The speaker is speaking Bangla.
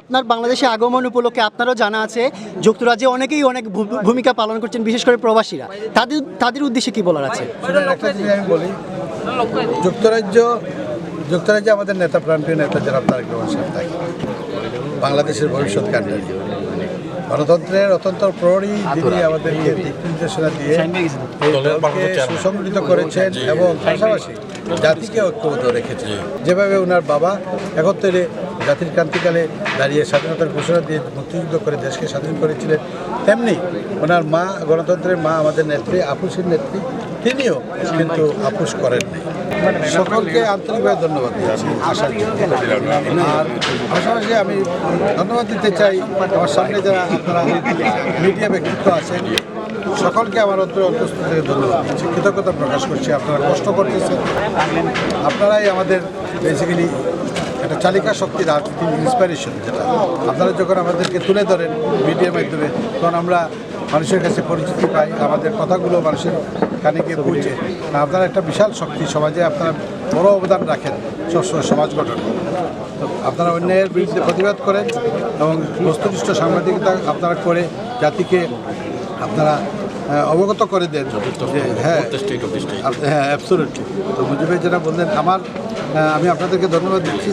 আপনার বাংলাদেশে আগমন উপলক্ষে আপনারও জানা আছে, যুক্তরাজ্যে অনেকেই অনেক ভূমিকা পালন করছেন, বিশেষ করে প্রবাসীরা। তাদের তাদের উদ্দেশ্যে কি বলার আছে? বলি যুক্তরাজ্য, যুক্তরাজ্যে আমাদের নেতা, প্রাণপ্রিয় নেতা যারা তারেক রহমান সাহেব থাকে বাংলাদেশের ভবিষ্যৎ কাণ্ডারি গণতন্ত্রের অত্যন্ত প্রহরী তিনি আমাদেরকে নির্দেশনা দিয়ে সুসংগঠিত করেছেন এবং পাশাপাশি জাতিকে ঐক্যবদ্ধ রেখেছেন। যেভাবে ওনার বাবা একত্রে জাতির ক্রান্তিকালে দাঁড়িয়ে স্বাধীনতার ঘোষণা দিয়ে মুক্তিযুদ্ধ করে দেশকে স্বাধীন করেছিলেন, তেমনি ওনার মা গণতন্ত্রের মা আমাদের নেত্রী, আপুসের নেত্রী, তিনিও কিন্তু আপুস করেননি সকলকে আন্তরিকভাবে ধন্যবাদ দিচ্ছি জন্য আর পাশাপাশি আমি ধন্যবাদ দিতে চাই আমার সামনে যারা আপনারা মিডিয়া ব্যক্তিত্ব আছেন, সকলকে আমার অন্তর অন্তস্থ থেকে ধন্যবাদ দিচ্ছি। কৃতজ্ঞতা প্রকাশ করছি, আপনারা কষ্ট করতেছেন। আপনারাই আমাদের বেসিক্যালি একটা চালিকা শক্তি রাজনীতির ইন্সপিরেশন যেটা। আপনারা যখন আমাদেরকে তুলে ধরেন মিডিয়ার মাধ্যমে, তখন আমরা মানুষের কাছে পরিচিতি পাই, আমাদের কথাগুলো মানুষের কানে গিয়ে পৌঁছে। আপনারা একটা বিশাল শক্তি, সমাজে আপনারা বড় অবদান রাখেন সবসময় সমাজ গঠন। আপনারা অন্যায়ের বিরুদ্ধে প্রতিবাদ করেন এবং বস্তুনিষ্ঠ সাংবাদিকতা আপনারা করে জাতিকে আপনারা অবগত করে দেন। যে হ্যাঁ হ্যাঁ অ্যাবসোলুটলি তো মুজিবের যেটা বললেন আমার আহ, আমি আপনাদেরকে ধন্যবাদ দিচ্ছি।